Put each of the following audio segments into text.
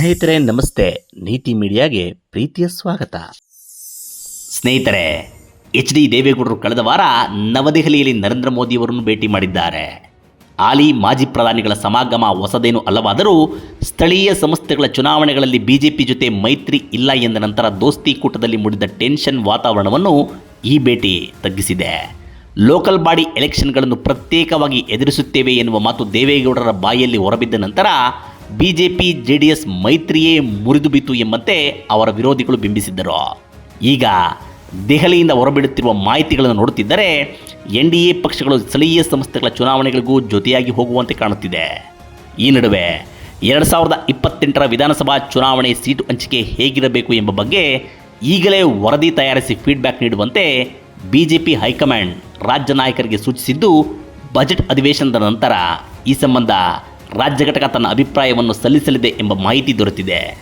ಸ್ನೇಹಿತರೆ, ನಮಸ್ತೆ. ನೀತಿ ಮೀಡಿಯಾಗೆ ಪ್ರೀತಿಯ ಸ್ವಾಗತ. ಸ್ನೇಹಿತರೆ, ಎಚ್ ಡಿ ದೇವೇಗೌಡರು ಕಳೆದ ವಾರ ನವದೆಹಲಿಯಲ್ಲಿ ನರೇಂದ್ರ ಮೋದಿಯವರನ್ನು ಭೇಟಿ ಮಾಡಿದ್ದಾರೆ. ಹಾಲಿ ಮಾಜಿ ಪ್ರಧಾನಿಗಳ ಸಮಾಗಮ ಹೊಸದೇನು ಅಲ್ಲವಾದರೂ ಸ್ಥಳೀಯ ಸಂಸ್ಥೆಗಳ ಚುನಾವಣೆಗಳಲ್ಲಿ ಬಿಜೆಪಿ ಜೊತೆ ಮೈತ್ರಿ ಇಲ್ಲ ಎಂದ ನಂತರ ದೋಸ್ತಿ ಕೂಟದಲ್ಲಿ ಮೂಡಿದ ಟೆನ್ಷನ್ ವಾತಾವರಣವನ್ನು ಈ ಭೇಟಿ ತಗ್ಗಿಸಿದೆ. ಲೋಕಲ್ ಬಾಡಿ ಎಲೆಕ್ಷನ್ಗಳನ್ನು ಪ್ರತ್ಯೇಕವಾಗಿ ಎದುರಿಸುತ್ತೇವೆ ಎನ್ನುವ ಮಾತು ದೇವೇಗೌಡರ ಬಾಯಲ್ಲಿ ಹೊರಬಿದ್ದ ನಂತರ ಬಿಜೆಪಿ ಜೆಡಿಎಸ್ ಮೈತ್ರಿಯೇ ಮುರಿದು ಬಿತ್ತು ಎಂಬಂತೆ ಅವರ ವಿರೋಧಿಗಳು ಬಿಂಬಿಸಿದ್ದರು. ಈಗ ದೆಹಲಿಯಿಂದ ಹೊರಬಿಡುತ್ತಿರುವ ಮಾಹಿತಿಗಳನ್ನು ನೋಡುತ್ತಿದ್ದರೆ ಎನ್ ಡಿ ಎ ಪಕ್ಷಗಳು ಸ್ಥಳೀಯ ಸಂಸ್ಥೆಗಳ ಚುನಾವಣೆಗಳಿಗೂ ಜೊತೆಯಾಗಿ ಹೋಗುವಂತೆ ಕಾಣುತ್ತಿದೆ. ಈ ನಡುವೆ ಎರಡು ಸಾವಿರದ ಇಪ್ಪತ್ತೆಂಟರ ವಿಧಾನಸಭಾ ಚುನಾವಣೆ ಸೀಟು ಹಂಚಿಕೆ ಹೇಗಿರಬೇಕು ಎಂಬ ಬಗ್ಗೆ ಈಗಲೇ ವರದಿ ತಯಾರಿಸಿ ಫೀಡ್ಬ್ಯಾಕ್ ನೀಡುವಂತೆ ಬಿಜೆಪಿ ಹೈಕಮಾಂಡ್ ರಾಜ್ಯ ನಾಯಕರಿಗೆ ಸೂಚಿಸಿದ್ದು, ಬಜೆಟ್ ಅಧಿವೇಶನದ ನಂತರ. ಈ ಸಂಬಂಧ ರಾಜ್ಯ ಘಟಕ ತನ್ನ ಅಭಿಪ್ರಾಯವನ್ನು ಸಲ್ಲಿಸಲಿದೆ ಎಂಬ ಮಾಹಿತಿ ದೊರೆತಿದೆ.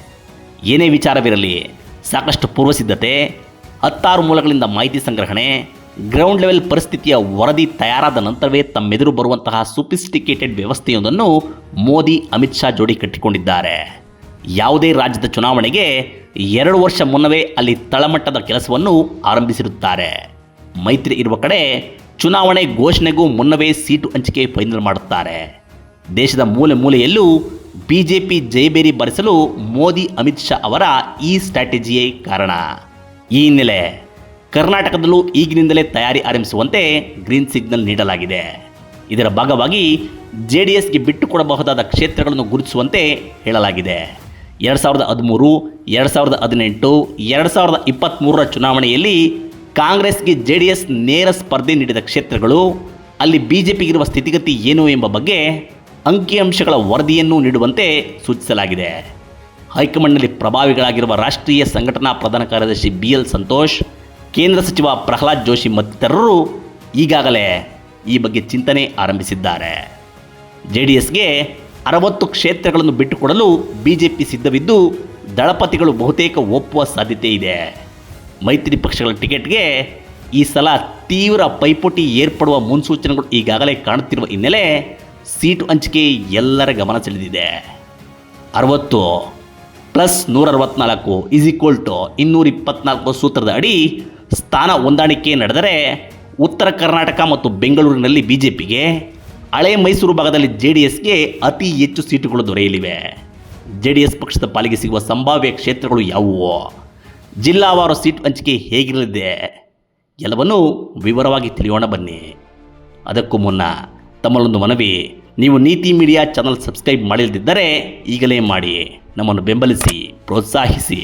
ಏನೇ ವಿಚಾರವಿರಲಿ, ಸಾಕಷ್ಟು ಪೂರ್ವಸಿದ್ಧತೆ, ಹತ್ತಾರು ಮೂಲಗಳಿಂದ ಮಾಹಿತಿ ಸಂಗ್ರಹಣೆ ಗ್ರೌಂಡ್ ಲೆವೆಲ್ ಪರಿಸ್ಥಿತಿಯ ವರದಿ ತಯಾರಾದ ನಂತರವೇ ತಮ್ಮೆದುರು ಬರುವಂತಹ ಸೊಫಿಸ್ಟಿಕೇಟೆಡ್ ವ್ಯವಸ್ಥೆಯೊಂದನ್ನು ಮೋದಿ, ಅಮಿತ್ ಶಾ ಜೋಡಿ ಕಟ್ಟಿಕೊಂಡಿದ್ದಾರೆ. ಯಾವುದೇ ರಾಜ್ಯದ ಚುನಾವಣೆಗೆ ಎರಡು ವರ್ಷ ಮುನ್ನವೇ ಅಲ್ಲಿ ತಳಮಟ್ಟದ ಕೆಲಸವನ್ನು ಆರಂಭಿಸಿರುತ್ತಾರೆ. ಮೈತ್ರಿ ಇರುವ ಕಡೆ ಚುನಾವಣೆ ಘೋಷಣೆಗೂ ಮುನ್ನವೇ ಸೀಟು ಹಂಚಿಕೆ ಫೈನಲ್ ಮಾಡುತ್ತಾರೆ. ದೇಶದ ಮೂಲೆ ಮೂಲೆಯಲ್ಲೂ ಬಿಜೆಪಿ ಜೈಬೇರಿ ಬರೆಸಲು ಮೋದಿ, ಅಮಿತ್ ಶಾ ಅವರ ಈ ಸ್ಟ್ರಾಟಜಿಯೇ ಕಾರಣ. ಈ ಹಿನ್ನೆಲೆ ಕರ್ನಾಟಕದಲ್ಲೂ ಈಗಿನಿಂದಲೇ ತಯಾರಿ ಆರಂಭಿಸುವಂತೆ ಗ್ರೀನ್ ಸಿಗ್ನಲ್ ನೀಡಲಾಗಿದೆ. ಇದರ ಭಾಗವಾಗಿ ಜೆ ಡಿ ಎಸ್ಗೆ ಬಿಟ್ಟುಕೊಡಬಹುದಾದ ಕ್ಷೇತ್ರಗಳನ್ನು ಗುರುತಿಸುವಂತೆ ಹೇಳಲಾಗಿದೆ. ಎರಡು ಸಾವಿರದ ಹದಿಮೂರು, ಎರಡು ಸಾವಿರದ ಹದಿನೆಂಟು, ಎರಡು ಸಾವಿರದ ಇಪ್ಪತ್ತ್ಮೂರರ ಚುನಾವಣೆಯಲ್ಲಿ ಕಾಂಗ್ರೆಸ್ಗೆ ಜೆ ಡಿ ಎಸ್ ನೇರ ಸ್ಪರ್ಧೆ ನೀಡಿದ ಕ್ಷೇತ್ರಗಳು ಅಲ್ಲಿ ಬಿ ಜೆ ಪಿಗಿರುವ ಸ್ಥಿತಿಗತಿ ಏನು ಎಂಬ ಬಗ್ಗೆ ಅಂಕಿಅಂಶಗಳ ವರದಿಯನ್ನು ನೀಡುವಂತೆ ಸೂಚಿಸಲಾಗಿದೆ. ಹೈಕಮಾಂಡ್ನಲ್ಲಿ ಪ್ರಭಾವಿಗಳಾಗಿರುವ ರಾಷ್ಟ್ರೀಯ ಸಂಘಟನಾ ಪ್ರಧಾನ ಕಾರ್ಯದರ್ಶಿ ಬಿ ಎಲ್ ಸಂತೋಷ್, ಕೇಂದ್ರ ಸಚಿವ ಪ್ರಹ್ಲಾದ್ ಜೋಶಿ ಮತ್ತಿತರರು ಈಗಾಗಲೇ ಈ ಬಗ್ಗೆ ಚಿಂತನೆ ಆರಂಭಿಸಿದ್ದಾರೆ. ಜೆ ಡಿ ಎಸ್ಗೆ ಅರವತ್ತು ಕ್ಷೇತ್ರಗಳನ್ನು ಬಿಟ್ಟುಕೊಡಲು ಬಿ ಜೆ ಪಿ ಸಿದ್ಧವಿದ್ದು, ದಳಪತಿಗಳು ಬಹುತೇಕ ಒಪ್ಪುವ ಸಾಧ್ಯತೆ ಇದೆ. ಮೈತ್ರಿ ಪಕ್ಷಗಳ ಟಿಕೆಟ್ಗೆ ಈ ಸಲ ತೀವ್ರ ಪೈಪೋಟಿ ಏರ್ಪಡುವ ಮುನ್ಸೂಚನೆಗಳು ಈಗಾಗಲೇ ಕಾಣುತ್ತಿರುವ ಹಿನ್ನೆಲೆ ಸೀಟು ಹಂಚಿಕೆ ಎಲ್ಲರ ಗಮನ ಸೆಳೆದಿದೆ. ಅರವತ್ತು ಪ್ಲಸ್ ನೂರ ಅರವತ್ನಾಲ್ಕು ಈಸ್ ಈಕ್ವಲ್ ಟು ಇನ್ನೂರ ಇಪ್ಪತ್ನಾಲ್ಕು ಸೂತ್ರದ ಅಡಿ ಸ್ಥಾನ ಹೊಂದಾಣಿಕೆ ನಡೆದರೆ ಉತ್ತರ ಕರ್ನಾಟಕ ಮತ್ತು ಬೆಂಗಳೂರಿನಲ್ಲಿ ಬಿ ಜೆ ಪಿಗೆ ಹಳೆ ಮೈಸೂರು ಭಾಗದಲ್ಲಿ ಜೆ ಡಿ ಎಸ್ಗೆ ಅತಿ ಹೆಚ್ಚು ಸೀಟುಗಳು ದೊರೆಯಲಿವೆ. ಜೆ ಡಿ ಎಸ್ ಪಕ್ಷದ ಪಾಲಿಗೆ ಸಿಗುವ ಸಂಭಾವ್ಯ ಕ್ಷೇತ್ರಗಳು ಯಾವುವು? ಜಿಲ್ಲಾವಾರು ಸೀಟು ಹಂಚಿಕೆ ಹೇಗಿರಲಿದೆ? ಎಲ್ಲವನ್ನೂ ವಿವರವಾಗಿ ತಿಳಿಯೋಣ ಬನ್ನಿ. ಅದಕ್ಕೂ ಮುನ್ನ ತಮ್ಮಲ್ಲೊಂದು ಮನವಿ. ನೀವು ನೀತಿ ಮೀಡಿಯಾ ಚಾನಲ್ ಸಬ್ಸ್ಕ್ರೈಬ್ ಮಾಡಿಲ್ಲದಿದ್ದರೆ ಈಗಲೇ ಮಾಡಿ ನಮ್ಮನ್ನು ಬೆಂಬಲಿಸಿ, ಪ್ರೋತ್ಸಾಹಿಸಿ.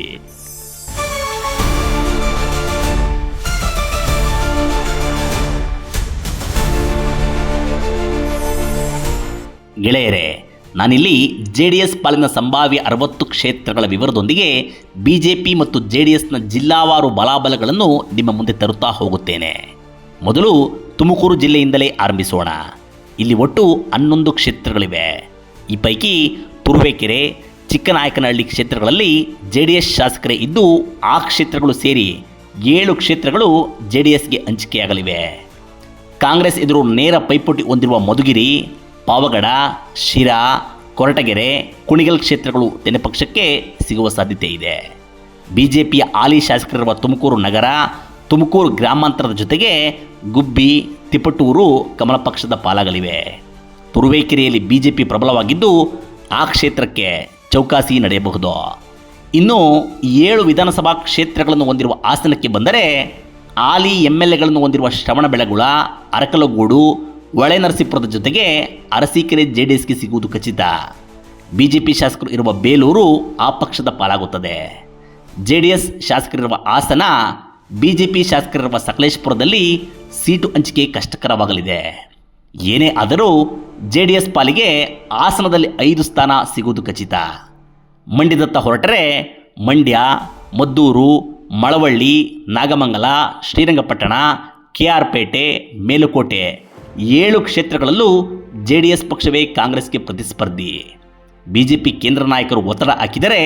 ಗೆಳೆಯರೇ, ನಾನಿಲ್ಲಿ ಜೆ ಡಿ ಎಸ್ ಪಾಲಿನ ಸಂಭಾವ್ಯ ಅರವತ್ತು ಕ್ಷೇತ್ರಗಳ ವಿವರದೊಂದಿಗೆ ಬಿ ಜೆ ಪಿ ಮತ್ತು ಜೆ ಡಿ ಎಸ್ನ ಜಿಲ್ಲಾವಾರು ಬಲಾಬಲಗಳನ್ನು ನಿಮ್ಮ ಮುಂದೆ ತರುತ್ತಾ ಹೋಗುತ್ತೇನೆ. ಮೊದಲು ತುಮಕೂರು ಜಿಲ್ಲೆಯಿಂದಲೇ ಆರಂಭಿಸೋಣ. ಇಲ್ಲಿ ಒಟ್ಟು ಹನ್ನೊಂದು ಕ್ಷೇತ್ರಗಳಿವೆ. ಈ ಪೈಕಿ ತುರುವೇಕೆರೆ, ಚಿಕ್ಕನಾಯಕನಹಳ್ಳಿ ಕ್ಷೇತ್ರಗಳಲ್ಲಿ ಜೆ ಡಿ ಎಸ್ ಶಾಸಕರೇ ಇದ್ದು ಆ ಕ್ಷೇತ್ರಗಳು ಸೇರಿ ಏಳು ಕ್ಷೇತ್ರಗಳು ಜೆ ಡಿ ಎಸ್ಗೆ ಹಂಚಿಕೆಯಾಗಲಿವೆ. ಕಾಂಗ್ರೆಸ್ ಎದುರು ನೇರ ಪೈಪೋಟಿ ಹೊಂದಿರುವ ಮಧುಗಿರಿ, ಪಾವಗಡ, ಶಿರಾ, ಕೊರಟಗೆರೆ, ಕುಣಿಗಲ್ ಕ್ಷೇತ್ರಗಳು ತೆನೆಪಕ್ಷಕ್ಕೆ ಸಿಗುವ ಸಾಧ್ಯತೆ ಇದೆ. ಬಿಜೆಪಿಯ ಹಾಲಿ ಶಾಸಕರಿರುವ ತುಮಕೂರು ನಗರ, ತುಮಕೂರು ಗ್ರಾಮಾಂತರದ ಜೊತೆಗೆ ಗುಬ್ಬಿ ತಿಪಟೂರು ಕಮಲ ಪಕ್ಷದ ಪಾಲಾಗಲಿವೆ. ತುರುವೇಕೆರೆಯಲ್ಲಿ ಬಿಜೆಪಿ ಪ್ರಬಲವಾಗಿದ್ದು ಆ ಕ್ಷೇತ್ರಕ್ಕೆ ಚೌಕಾಸಿ ನಡೆಯಬಹುದು. ಇನ್ನು ಏಳು ವಿಧಾನಸಭಾ ಕ್ಷೇತ್ರಗಳನ್ನು ಹೊಂದಿರುವ ಹಾಸನಕ್ಕೆ ಬಂದರೆ ಆಲಿ ಎಂ ಎಲ್ ಎಗಳನ್ನು ಹೊಂದಿರುವ ಶ್ರವಣಬೆಳಗೊಳ, ಅರಕಲಗೂಡು, ಹೊಳೆನರಸೀಪುರದ ಜೊತೆಗೆ ಅರಸೀಕೆರೆ ಜೆ ಡಿ ಎಸ್ಗೆ ಸಿಗುವುದು ಖಚಿತ. ಬಿ ಜೆ ಪಿ ಶಾಸಕರು ಇರುವ ಬೇಲೂರು ಆ ಪಕ್ಷದ ಪಾಲಾಗುತ್ತದೆ. ಜೆ ಡಿ ಎಸ್ ಶಾಸಕರಿರುವ ಹಾಸನ ಬಿ ಜೆ ಪಿ ಶಾಸಕರಿರುವ ಸಕಲೇಶಪುರದಲ್ಲಿ ಸೀಟು ಹಂಚಿಕೆ ಕಷ್ಟಕರವಾಗಲಿದೆ. ಏನೇ ಆದರೂ ಜೆ ಡಿ ಎಸ್ ಪಾಲಿಗೆ ಹಾಸನದಲ್ಲಿ ಐದು ಸ್ಥಾನ ಸಿಗುವುದು ಖಚಿತ. ಮಂಡ್ಯದತ್ತ ಹೊರಟರೆ ಮಂಡ್ಯ, ಮದ್ದೂರು, ಮಳವಳ್ಳಿ, ನಾಗಮಂಗಲ, ಶ್ರೀರಂಗಪಟ್ಟಣ ಕೆ ಆರ್ ಪೇಟೆ ಮೇಲುಕೋಟೆ ಏಳು ಕ್ಷೇತ್ರಗಳಲ್ಲೂ ಜೆ ಡಿ ಎಸ್ ಪಕ್ಷವೇ ಕಾಂಗ್ರೆಸ್ಗೆ ಪ್ರತಿಸ್ಪರ್ಧಿ. ಬಿ ಜೆ ಕೇಂದ್ರ ನಾಯಕರು ಒತ್ತಡ ಹಾಕಿದರೆ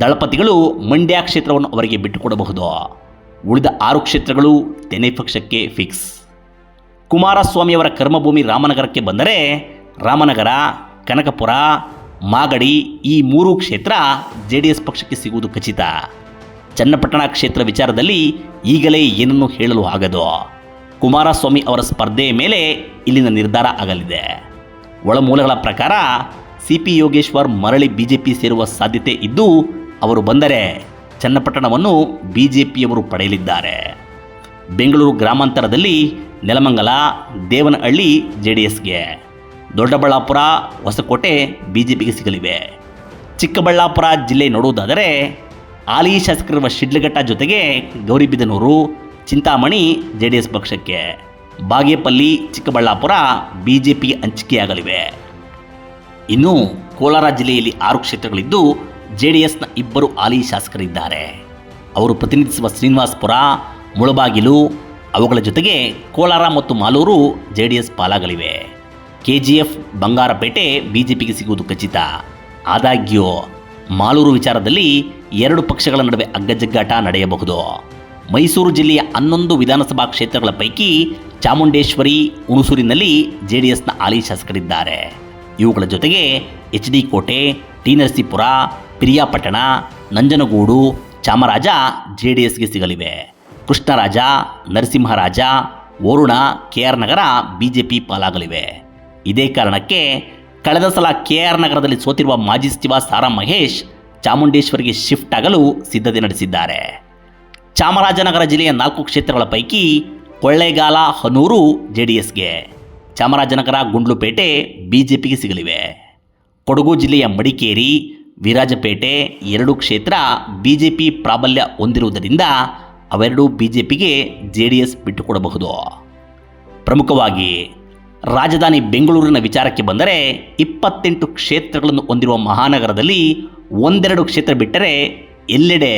ದಳಪತಿಗಳು ಮಂಡ್ಯ ಕ್ಷೇತ್ರವನ್ನು ಅವರಿಗೆ ಬಿಟ್ಟುಕೊಡಬಹುದು. ಉಳಿದ ಆರು ಕ್ಷೇತ್ರಗಳು ತೆನೆ ಪಕ್ಷಕ್ಕೆ ಫಿಕ್ಸ್. ಕುಮಾರಸ್ವಾಮಿಯವರ ಕರ್ಮಭೂಮಿ ರಾಮನಗರಕ್ಕೆ ಬಂದರೆ ರಾಮನಗರ, ಕನಕಪುರ, ಮಾಗಡಿ ಈ ಮೂರು ಕ್ಷೇತ್ರ ಜೆ ಡಿ ಎಸ್ ಪಕ್ಷಕ್ಕೆ ಸಿಗುವುದು ಖಚಿತ. ಚನ್ನಪಟ್ಟಣ ಕ್ಷೇತ್ರ ವಿಚಾರದಲ್ಲಿ ಈಗಲೇ ಏನನ್ನು ಹೇಳಲು ಆಗದು? ಕುಮಾರಸ್ವಾಮಿ ಅವರ ಸ್ಪರ್ಧೆಯ ಮೇಲೆ ಇಲ್ಲಿನ ನಿರ್ಧಾರ ಆಗಲಿದೆ. ಒಳಮೂಲಗಳ ಪ್ರಕಾರ ಸಿ ಪಿ ಯೋಗೇಶ್ವರ್ ಮರಳಿ ಬಿಜೆಪಿ ಸೇರುವ ಸಾಧ್ಯತೆ ಇದ್ದು ಅವರು ಬಂದರೆ ಚನ್ನಪಟ್ಟಣವನ್ನು ಬಿಜೆಪಿಯವರು ಪಡೆಯಲಿದ್ದಾರೆ. ಬೆಂಗಳೂರು ಗ್ರಾಮಾಂತರದಲ್ಲಿ ನೆಲಮಂಗಲ, ದೇವನಹಳ್ಳಿ ಜೆ ಡಿ ಎಸ್ಗೆ ದೊಡ್ಡಬಳ್ಳಾಪುರ, ಹೊಸಕೋಟೆ ಬಿಜೆಪಿಗೆ ಸಿಗಲಿವೆ. ಚಿಕ್ಕಬಳ್ಳಾಪುರ ಜಿಲ್ಲೆ ನೋಡುವುದಾದರೆ ಹಾಲಿ ಶಾಸಕರಿರುವ ಶಿಡ್ಲಘಟ್ಟ ಜೊತೆಗೆ Gauribidanur, Chintamani J D S ಪಕ್ಷಕ್ಕೆ. ಬಾಗೇಪಲ್ಲಿ, ಚಿಕ್ಕಬಳ್ಳಾಪುರ ಬಿಜೆಪಿ ಹಂಚಿಕೆಯಾಗಲಿವೆ. ಇನ್ನು ಕೋಲಾರ ಜಿಲ್ಲೆಯಲ್ಲಿ ಆರು ಕ್ಷೇತ್ರಗಳಿದ್ದು ಜೆ ಡಿ ಎಸ್ನ ಇಬ್ಬರು ಹಾಲಿ ಶಾಸಕರಿದ್ದಾರೆ. ಅವರು ಪ್ರತಿನಿಧಿಸುವ ಶ್ರೀನಿವಾಸ್ಪುರ, ಮುಳಬಾಗಿಲು, ಅವುಗಳ ಜೊತೆಗೆ ಕೋಲಾರ ಮತ್ತು ಮಾಲೂರು ಜೆ ಡಿ ಎಸ್ ಪಾಲಾಗಲಿವೆ. ಕೆ ಜಿ ಎಫ್ ಬಂಗಾರಪೇಟೆ ಬಿಜೆಪಿಗೆ ಸಿಗುವುದು ಖಚಿತ. ಆದಾಗ್ಯೂ, ಮಾಲೂರು ವಿಚಾರದಲ್ಲಿ ಎರಡು ಪಕ್ಷಗಳ ನಡುವೆ ಅಗ್ಗಜಗ್ಗಾಟ ನಡೆಯಬಹುದು. ಮೈಸೂರು ಜಿಲ್ಲೆಯ ಹನ್ನೊಂದು ವಿಧಾನಸಭಾ ಕ್ಷೇತ್ರಗಳ ಪೈಕಿ ಚಾಮುಂಡೇಶ್ವರಿ, ಹುಣಸೂರಿನಲ್ಲಿ ಜೆ ಡಿ ಎಸ್ನ ಹಾಲಿ ಶಾಸಕರಿದ್ದಾರೆ. ಇವುಗಳ ಜೊತೆಗೆ H D Kote, T Narasipura Piriyapatna, Nanjangud, Chamaraja J D ಎಸ್ಗೆ ಸಿಗಲಿವೆ. Krishnaraja, Narasimharaja, Varuna K R Nagar, BJP ಪಾಲಾಗಲಿವೆ. ಇದೇ ಕಾರಣಕ್ಕೆ ಕಳೆದ ಸಲ ಕೆ ಆರ್ ನಗರದಲ್ಲಿ ಸೋತಿರುವ ಮಾಜಿ ಸಚಿವ ಸಾರಾ ಮಹೇಶ್ ಚಾಮುಂಡೇಶ್ವರಿಗೆ ಶಿಫ್ಟ್ ಆಗಲು ಸಿದ್ಧತೆ ನಡೆಸಿದ್ದಾರೆ. ಚಾಮರಾಜನಗರ ಜಿಲ್ಲೆಯ ನಾಲ್ಕು ಕ್ಷೇತ್ರಗಳ ಪೈಕಿ ಕೊಳ್ಳೇಗಾಲ, ಹನೂರು ಜೆ ಡಿ ಎಸ್ಗೆ ಚಾಮರಾಜನಗರ ಗುಂಡ್ಲುಪೇಟೆ, ಬಿಜೆಪಿಗೆ ಸಿಗಲಿವೆ. ಕೊಡಗು ಜಿಲ್ಲೆಯ ಮಡಿಕೇರಿ ವಿರಾಜಪೇಟೆ ಎರಡು ಕ್ಷೇತ್ರ ಬಿಜೆಪಿ ಪ್ರಾಬಲ್ಯ ಹೊಂದಿರುವುದರಿಂದ ಅವೆರಡೂ ಬಿಜೆಪಿಗೆ ಜೆ ಡಿ ಎಸ್ ಬಿಟ್ಟುಕೊಡಬಹುದು. ಪ್ರಮುಖವಾಗಿ ರಾಜಧಾನಿ ಬೆಂಗಳೂರಿನ ವಿಚಾರಕ್ಕೆ ಬಂದರೆ ಇಪ್ಪತ್ತೆಂಟು ಕ್ಷೇತ್ರಗಳನ್ನು ಹೊಂದಿರುವ ಮಹಾನಗರದಲ್ಲಿ ಒಂದೆರಡು ಕ್ಷೇತ್ರ ಬಿಟ್ಟರೆ ಎಲ್ಲೆಡೆ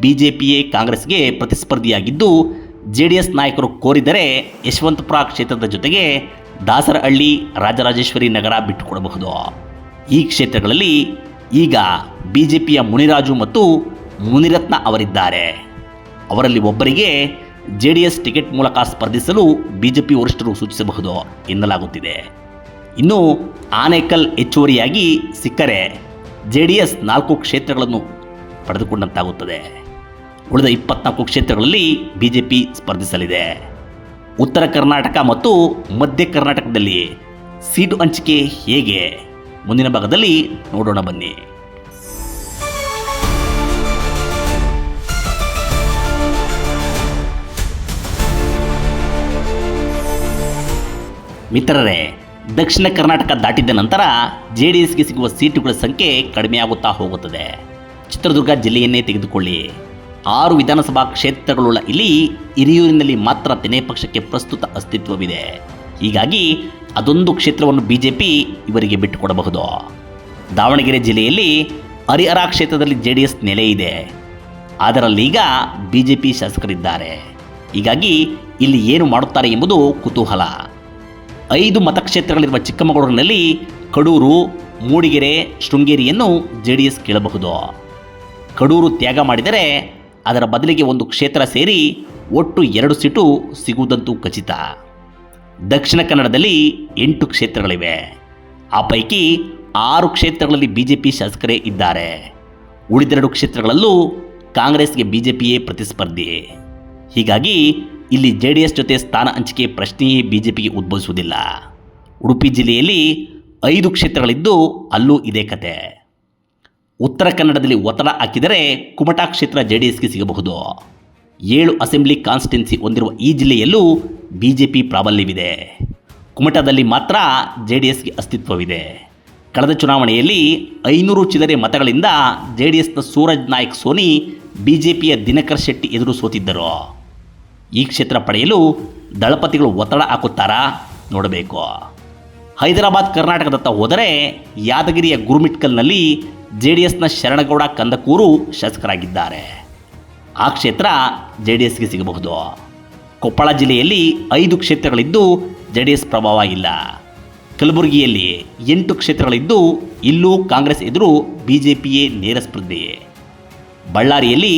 ಬಿಜೆಪಿಯೇ ಕಾಂಗ್ರೆಸ್ಗೆ ಪ್ರತಿಸ್ಪರ್ಧಿಯಾಗಿದ್ದು ಜೆ ಡಿ ಎಸ್ ನಾಯಕರು ಕೋರಿದರೆ ಯಶವಂತಪುರ ಕ್ಷೇತ್ರದ ಜೊತೆಗೆ ದಾಸರಹಳ್ಳಿ ರಾಜರಾಜೇಶ್ವರಿ ನಗರ ಬಿಟ್ಟುಕೊಡಬಹುದು. ಈ ಕ್ಷೇತ್ರಗಳಲ್ಲಿ ಈಗ ಬಿಜೆಪಿಯ ಮುನಿರಾಜು ಮತ್ತು ಮುನಿರತ್ನ ಅವರಿದ್ದಾರೆ. ಅವರಲ್ಲಿ ಒಬ್ಬರಿಗೆ ಜೆ ಡಿ ಎಸ್ ಟಿಕೆಟ್ ಮೂಲಕ ಸ್ಪರ್ಧಿಸಲು ಬಿಜೆಪಿ ವರಿಷ್ಠರು ಸೂಚಿಸಬಹುದು ಎನ್ನಲಾಗುತ್ತಿದೆ. ಇನ್ನು ಆನೇಕಲ್ ಹೆಚ್ಚುವರಿಯಾಗಿ ಸಿಕ್ಕರೆ ಜೆ ಡಿ ಎಸ್ ನಾಲ್ಕು ಕ್ಷೇತ್ರಗಳನ್ನು ಪಡೆದುಕೊಂಡಂತಾಗುತ್ತದೆ. ಉಳಿದ ಇಪ್ಪತ್ನಾಲ್ಕು ಕ್ಷೇತ್ರಗಳಲ್ಲಿ ಬಿಜೆಪಿ ಸ್ಪರ್ಧಿಸಲಿದೆ. ಉತ್ತರ ಕರ್ನಾಟಕ ಮತ್ತು ಮಧ್ಯ ಕರ್ನಾಟಕದಲ್ಲಿ ಸೀಟು ಹಂಚಿಕೆ ಹೇಗೆ? ಮುಂದಿನ ಭಾಗದಲ್ಲಿ ನೋಡೋಣ ಬನ್ನಿ. ಮಿತ್ರರೇ, ದಕ್ಷಿಣ ಕರ್ನಾಟಕ ದಾಟಿದ ನಂತರ ಜೆ ಡಿ ಎಸ್ಗೆ ಸಿಗುವ ಸೀಟುಗಳ ಸಂಖ್ಯೆ ಕಡಿಮೆಯಾಗುತ್ತಾ ಹೋಗುತ್ತದೆ. ಚಿತ್ರದುರ್ಗ ಜಿಲ್ಲೆಯನ್ನೇ ತೆಗೆದುಕೊಳ್ಳಿ. ಆರು ವಿಧಾನಸಭಾ ಕ್ಷೇತ್ರಗಳುಳ್ಳ ಇಲ್ಲಿ ಹಿರಿಯೂರಿನಲ್ಲಿ ಮಾತ್ರ ತೆನೆ ಪಕ್ಷಕ್ಕೆ ಪ್ರಸ್ತುತ ಅಸ್ತಿತ್ವವಿದೆ. ಹೀಗಾಗಿ ಅದೊಂದು ಕ್ಷೇತ್ರವನ್ನು ಬಿ ಜೆ ಪಿ ಇವರಿಗೆ ಬಿಟ್ಟುಕೊಡಬಹುದು. ದಾವಣಗೆರೆ ಜಿಲ್ಲೆಯಲ್ಲಿ ಹರಿಹರ ಕ್ಷೇತ್ರದಲ್ಲಿ ಜೆ ಡಿ ಎಸ್ ನೆಲೆ ಇದೆ. ಅದರಲ್ಲೀಗ ಪಿ ಶಾಸಕರಿದ್ದಾರೆ. ಹೀಗಾಗಿ ಇಲ್ಲಿ ಏನು ಮಾಡುತ್ತಾರೆ ಎಂಬುದು ಕುತೂಹಲ. ಐದು ಮತಕ್ಷೇತ್ರಗಳಿರುವ ಚಿಕ್ಕಮಗಳೂರಿನಲ್ಲಿ ಕಡೂರು, ಮೂಡಿಗೆರೆ, ಶೃಂಗೇರಿಯನ್ನು ಜೆ ಡಿ ಎಸ್ ಕೇಳಬಹುದು. ಕಡೂರು ತ್ಯಾಗ ಮಾಡಿದರೆ ಅದರ ಬದಲಿಗೆ ಒಂದು ಕ್ಷೇತ್ರ ಸೇರಿ ಒಟ್ಟು ಎರಡು ಸೀಟು ಸಿಗುವುದಂತೂ ಖಚಿತ. ದಕ್ಷಿಣ ಕನ್ನಡದಲ್ಲಿ ಎಂಟು ಕ್ಷೇತ್ರಗಳಿವೆ. ಆ ಪೈಕಿ ಆರು ಕ್ಷೇತ್ರಗಳಲ್ಲಿ ಬಿ ಜೆ ಪಿ ಶಾಸಕರೇ ಇದ್ದಾರೆ. ಉಳಿದೆರಡು ಕ್ಷೇತ್ರಗಳಲ್ಲೂ ಕಾಂಗ್ರೆಸ್ಗೆ ಬಿ ಜೆ ಪಿಯೇ ಪ್ರತಿಸ್ಪರ್ಧಿ. ಹೀಗಾಗಿ ಇಲ್ಲಿ ಜೆ ಡಿ ಎಸ್ ಜೊತೆ ಸ್ಥಾನ ಹಂಚಿಕೆ ಪ್ರಶ್ನೆಯೇ ಬಿ ಜೆ ಪಿಗೆ ಉದ್ಭವಿಸುವುದಿಲ್ಲ. ಉಡುಪಿ ಜಿಲ್ಲೆಯಲ್ಲಿ ಐದು ಕ್ಷೇತ್ರಗಳಿದ್ದು ಅಲ್ಲೂ ಇದೇ ಕತೆ. ಉತ್ತರ ಕನ್ನಡದಲ್ಲಿ ಒತ್ತಡ ಹಾಕಿದರೆ ಕುಮಟಾ ಕ್ಷೇತ್ರ ಜೆ ಡಿ ಎಸ್ಗೆ ಸಿಗಬಹುದು. ಏಳು ಅಸೆಂಬ್ಲಿ ಕಾನ್ಸ್ಟಿಟ್ಯುನ್ಸಿ ಹೊಂದಿರುವ ಈ ಜಿಲ್ಲೆಯಲ್ಲೂ ಬಿಜೆಪಿ ಪ್ರಾಬಲ್ಯವಿದೆ. ಕುಮಟಾದಲ್ಲಿ ಮಾತ್ರ ಜೆ ಡಿ ಎಸ್ಗೆ ಅಸ್ತಿತ್ವವಿದೆ. ಕಳೆದ ಚುನಾವಣೆಯಲ್ಲಿ ಐನೂರು ಚಿಲ್ಲರೆ ಮತಗಳಿಂದ ಜೆ ಡಿ ಎಸ್ನ ಸೂರಜ್ ನಾಯಕ್ ಸೋನಿ ಬಿ ಜೆ ಪಿಯ ದಿನಕರ್ ಶೆಟ್ಟಿ ಎದುರು ಸೋತಿದ್ದರು. ಈ ಕ್ಷೇತ್ರ ಪಡೆಯಲು ದಳಪತಿಗಳು ಒತ್ತಡ ಹಾಕುತ್ತಾರಾ ನೋಡಬೇಕು. ಹೈದರಾಬಾದ್ ಕರ್ನಾಟಕದತ್ತ ಹೋದರೆ ಯಾದಗಿರಿಯ ಗುರುಮಿಟ್ಕಲ್ನಲ್ಲಿ ಜೆ ಡಿ ಎಸ್ನ ಶರಣಗೌಡ ಕಂದಕೂರು ಶಾಸಕರಾಗಿದ್ದಾರೆ. ಆ ಕ್ಷೇತ್ರ ಜೆ ಡಿ ಎಸ್ಗೆ ಸಿಗಬಹುದು. ಕೊಪ್ಪಳ ಜಿಲ್ಲೆಯಲ್ಲಿ ಐದು ಕ್ಷೇತ್ರಗಳಿದ್ದು ಜೆ ಡಿ ಎಸ್ ಪ್ರಭಾವ ಇಲ್ಲ ಕಲಬುರಗಿಯಲ್ಲಿ ಎಂಟು ಕ್ಷೇತ್ರಗಳಿದ್ದು ಇಲ್ಲೂ ಕಾಂಗ್ರೆಸ್ ಎದುರು ಬಿಜೆಪಿಯೇ ನೇರ ಸ್ಪರ್ಧೆ. ಬಳ್ಳಾರಿಯಲ್ಲಿ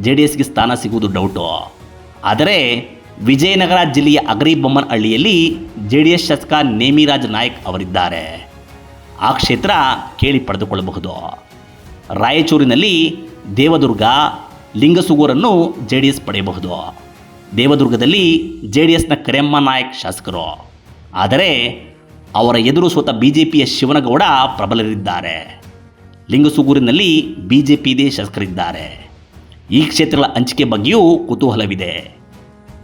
ಜೆ ಡಿ ಎಸ್ಗೆ ಸ್ಥಾನ ಸಿಗುವುದು ಡೌಟು. ಆದರೆ ವಿಜಯನಗರ ಜಿಲ್ಲೆಯ ಅಗರಿಬೊಮ್ಮನಹಳ್ಳಿಯಲ್ಲಿ ಜೆ ಡಿ ಎಸ್ ಶಾಸಕ ನೇಮಿರಾಜ್ ನಾಯಕ್ ಅವರಿದ್ದಾರೆ. ಆ ಕ್ಷೇತ್ರ ಕೇಳಿ ಪಡೆದುಕೊಳ್ಳಬಹುದು. ರಾಯಚೂರಿನಲ್ಲಿ ದೇವದುರ್ಗ, ಲಿಂಗಸುಗೂರನ್ನು ಜೆ ಡಿ ಎಸ್ ಪಡೆಯಬಹುದು. ದೇವದುರ್ಗದಲ್ಲಿ ಜೆ ಡಿ ಎಸ್ನ ಕರೆಮ್ಮ ನಾಯಕ್ ಶಾಸಕರು. ಆದರೆ ಅವರ ಎದುರು ಸ್ವತಃ ಬಿ ಜೆ ಪಿಯ ಶಿವನಗೌಡ ಪ್ರಬಲರಿದ್ದಾರೆ. ಲಿಂಗಸುಗೂರಿನಲ್ಲಿ ಬಿ ಜೆ ಪಿದೇ ಶಾಸಕರಿದ್ದಾರೆ. ಈ ಕ್ಷೇತ್ರಗಳ ಹಂಚಿಕೆ ಬಗ್ಗೆಯೂ ಕುತೂಹಲವಿದೆ.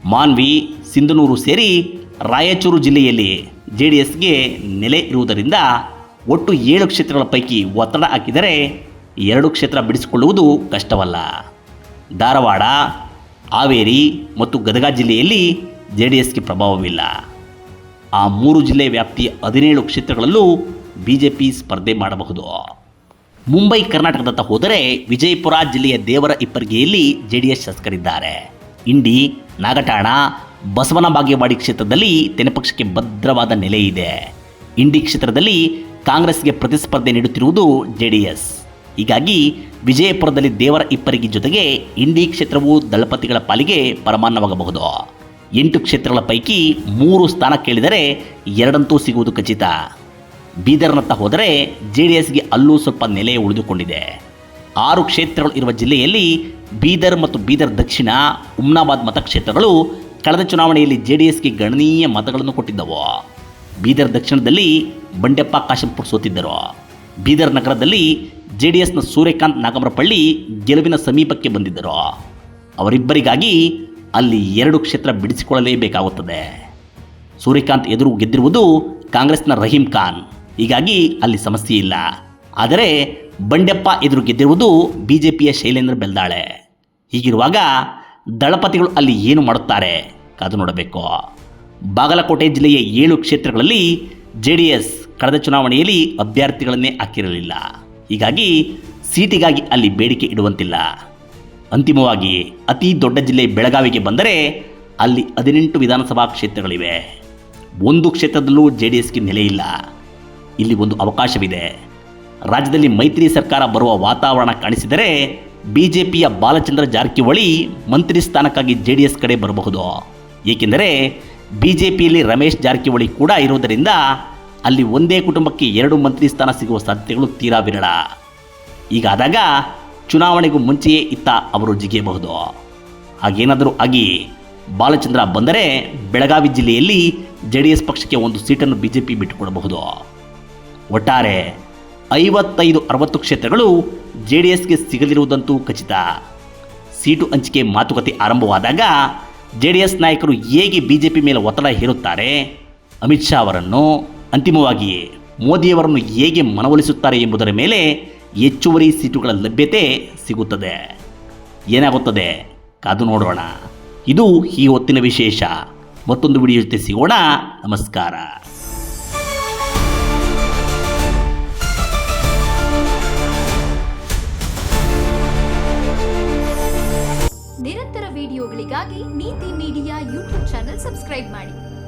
ಮಾನ್ವಿ, ಸಿಂಧನೂರು ಸೇರಿ ರಾಯಚೂರು ಜಿಲ್ಲೆಯಲ್ಲಿ ಜೆ ಡಿ ಎಸ್ಗೆ ನೆಲೆ ಇರುವುದರಿಂದ ಒಟ್ಟು ಏಳು ಕ್ಷೇತ್ರಗಳ ಪೈಕಿ ಒತ್ತಡ ಹಾಕಿದರೆ ಎರಡು ಕ್ಷೇತ್ರ ಬಿಡಿಸಿಕೊಳ್ಳುವುದು ಕಷ್ಟವಲ್ಲ. ಧಾರವಾಡ ಹಾವೇರಿ ಮತ್ತು ಗದಗ ಜಿಲ್ಲೆಯಲ್ಲಿ ಜೆ ಡಿ ಎಸ್ಗೆ ಪ್ರಭಾವವಿಲ್ಲ. ಆ ಮೂರು ಜಿಲ್ಲೆ ವ್ಯಾಪ್ತಿಯ ಹದಿನೇಳು ಕ್ಷೇತ್ರಗಳಲ್ಲೂ ಬಿ ಜೆ ಪಿ ಸ್ಪರ್ಧೆ ಮಾಡಬಹುದು. ಮುಂಬೈ ಕರ್ನಾಟಕದತ್ತ ಹೋದರೆ ವಿಜಯಪುರ ಜಿಲ್ಲೆಯ ದೇವರ ಇಪ್ಪರ್ಗೆಯಲ್ಲಿ ಜೆ ಡಿ ಎಸ್ ಶಾಸಕರಿದ್ದಾರೆ. ಇಂಡಿ, ನಾಗಠಾಣ, ಬಸವನ ಬಾಗೇವಾಡಿ ಕ್ಷೇತ್ರದಲ್ಲಿ ತೆನೆಪಕ್ಷಕ್ಕೆ ಭದ್ರವಾದ ನೆಲೆ ಇದೆ. ಇಂಡಿ ಕ್ಷೇತ್ರದಲ್ಲಿ ಕಾಂಗ್ರೆಸ್ಗೆ ಪ್ರತಿಸ್ಪರ್ಧೆ ನೀಡುತ್ತಿರುವುದು ಜೆ ಡಿ ಎಸ್ ಹೀಗಾಗಿ ವಿಜಯಪುರದಲ್ಲಿ ದೇವರ ಇಪ್ಪರಿಗೆ ಜೊತೆಗೆ ಇಂಡಿ ಕ್ಷೇತ್ರವು ದಳಪತಿಗಳ ಪಾಲಿಗೆ ಪರಮಾನ್ನವಾಗಬಹುದು. ಎಂಟು ಕ್ಷೇತ್ರಗಳ ಪೈಕಿ ಮೂರು ಸ್ಥಾನ ಕೇಳಿದರೆ ಎರಡಂತೂ ಸಿಗುವುದು ಖಚಿತ. ಬೀದರ್ನತ್ತ ಹೋದರೆ ಜೆ ಡಿ ಎಸ್ಗೆ ಅಲ್ಲೂ ಸ್ವಲ್ಪ ನೆಲೆ ಉಳಿದುಕೊಂಡಿದೆ. ಆರು ಕ್ಷೇತ್ರಗಳು ಇರುವ ಜಿಲ್ಲೆಯಲ್ಲಿ ಬೀದರ್ ಮತ್ತು ಬೀದರ್ ದಕ್ಷಿಣ, ಉಮ್ನಾಬಾದ್ ಮತಕ್ಷೇತ್ರಗಳು ಕಳೆದ ಚುನಾವಣೆಯಲ್ಲಿ ಜೆ ಡಿ ಎಸ್ಗೆ ಗಣನೀಯ ಮತಗಳನ್ನು ಕೊಟ್ಟಿದ್ದವು. ಬೀದರ್ ದಕ್ಷಿಣದಲ್ಲಿ ಬಂಡೆಪ್ಪ ಕಾಶಂಪುರ್ ಸೋತಿದ್ದರು. ಬೀದರ್ ನಗರದಲ್ಲಿ ಜೆ ಡಿ ಎಸ್ನ ಸೂರ್ಯಕಾಂತ್ ನಾಗಮರಪಳ್ಳಿ ಗೆಲುವಿನ ಸಮೀಪಕ್ಕೆ ಬಂದಿದ್ದರು. ಅವರಿಬ್ಬರಿಗಾಗಿ ಅಲ್ಲಿ ಎರಡು ಕ್ಷೇತ್ರ ಬಿಡಿಸಿಕೊಳ್ಳಲೇಬೇಕಾಗುತ್ತದೆ. ಸೂರ್ಯಕಾಂತ್ ಎದುರು ಗೆದ್ದಿರುವುದು ಕಾಂಗ್ರೆಸ್ನ ರಹೀಂ ಖಾನ್. ಹೀಗಾಗಿ ಅಲ್ಲಿ ಸಮಸ್ಯೆ ಇಲ್ಲ. ಆದರೆ ಬಂಡೆಪ್ಪ ಎದುರು ಗೆದ್ದಿರುವುದು ಬಿ ಜೆ ಪಿಯ ಶೈಲೇಂದ್ರ ಬೆಲ್ದಾಳೆ. ಹೀಗಿರುವಾಗ ದಳಪತಿಗಳು ಅಲ್ಲಿ ಏನು ಮಾಡುತ್ತಾರೆ ಕಾದು ನೋಡಬೇಕು. ಬಾಗಲಕೋಟೆ ಜಿಲ್ಲೆಯ ಏಳು ಕ್ಷೇತ್ರಗಳಲ್ಲಿ ಜೆ ಡಿ ಎಸ್ ಕಳೆದ ಚುನಾವಣೆಯಲ್ಲಿ ಅಭ್ಯರ್ಥಿಗಳನ್ನೇ ಹಾಕಿರಲಿಲ್ಲ. ಹೀಗಾಗಿ ಸೀಟಿಗಾಗಿ ಅಲ್ಲಿ ಬೇಡಿಕೆ ಇಡುವಂತಿಲ್ಲ. ಅಂತಿಮವಾಗಿ ಅತಿ ದೊಡ್ಡ ಜಿಲ್ಲೆ ಬೆಳಗಾವಿಗೆ ಬಂದರೆ ಅಲ್ಲಿ ಹದಿನೆಂಟು ವಿಧಾನಸಭಾ ಕ್ಷೇತ್ರಗಳಿವೆ. ಒಂದು ಕ್ಷೇತ್ರದಲ್ಲೂ ಜೆ ಡಿ ಎಸ್ಗೆ ನೆಲೆಯಿಲ್ಲ ಇಲ್ಲಿ ಒಂದು ಅವಕಾಶವಿದೆ. ರಾಜ್ಯದಲ್ಲಿ ಮೈತ್ರಿ ಸರ್ಕಾರ ಬರುವ ವಾತಾವರಣ ಕಾಣಿಸಿದರೆ ಬಿ ಜೆ ಪಿಯ ಬಾಲಚಂದ್ರ ಜಾರಕಿಹೊಳಿ ಮಂತ್ರಿ ಸ್ಥಾನಕ್ಕಾಗಿ ಜೆ ಡಿ ಎಸ್ ಕಡೆ ಬರಬಹುದು. ಏಕೆಂದರೆ ಬಿ ಜೆ ಪಿಯಲ್ಲಿ ರಮೇಶ್ ಜಾರಕಿಹೊಳಿ ಕೂಡ ಇರುವುದರಿಂದ ಅಲ್ಲಿ ಒಂದೇ ಕುಟುಂಬಕ್ಕೆ ಎರಡು ಮಂತ್ರಿ ಸ್ಥಾನ ಸಿಗುವ ಸಾಧ್ಯತೆಗಳು ತೀರಾ ವಿರಳ. ಹೀಗಾದಾಗ ಚುನಾವಣೆಗೂ ಮುಂಚೆಯೇ ಇತ್ತ ಅವರು ಜಿಗಿಯಬಹುದು. ಹಾಗೇನಾದರೂ ಆಗಿ ಬಾಲಚಂದ್ರ ಬಂದರೆ ಬೆಳಗಾವಿ ಜಿಲ್ಲೆಯಲ್ಲಿ ಜೆ ಡಿ ಎಸ್ ಪಕ್ಷಕ್ಕೆ ಒಂದು ಸೀಟನ್ನು ಬಿ ಜೆ ಪಿ ಬಿಟ್ಟುಕೊಡಬಹುದು. ಒಟ್ಟಾರೆ ಐವತ್ತೈದು ಅರವತ್ತು ಕ್ಷೇತ್ರಗಳು ಜೆ ಡಿ ಎಸ್ಗೆ ಸಿಗದಿರುವುದಂತೂ ಖಚಿತ. ಸೀಟು ಹಂಚಿಕೆ ಮಾತುಕತೆ ಆರಂಭವಾದಾಗ ಜೆ ಡಿ ಎಸ್ ನಾಯಕರು ಹೇಗೆ ಬಿ ಜೆ ಪಿ ಮೇಲೆ ಒತ್ತಡ ಹೇರುತ್ತಾರೆ? ಅಮಿತ್ ಶಾ ಅವರನ್ನು ಅಂತಿಮವಾಗಿ ಮೋದಿಯವರನ್ನು ಹೇಗೆ ಮನವೊಲಿಸುತ್ತಾರೆ ಎಂಬುದರ ಮೇಲೆ ಹೆಚ್ಚುವರಿ ಸೀಟುಗಳ ಲಭ್ಯತೆ ಸಿಗುತ್ತದೆ. ಏನಾಗುತ್ತದೆ? ಕಾದು ನೋಡೋಣ. ಇದು ಈ ಹೊತ್ತಿನ ವಿಶೇಷ. ಮತ್ತೊಂದು ವಿಡಿಯೋ ಜೊತೆ ಸಿಗೋಣ. ನಮಸ್ಕಾರ. ನಿರಂತರ ವಿಡಿಯೋಗಳಿಗಾಗಿ ನೀತಿ ಮೀಡಿಯಾ ಯೂಟ್ಯೂಬ್ ಚಾನೆಲ್ ಸಬ್ಸ್ಕ್ರೈಬ್ ಮಾಡಿ.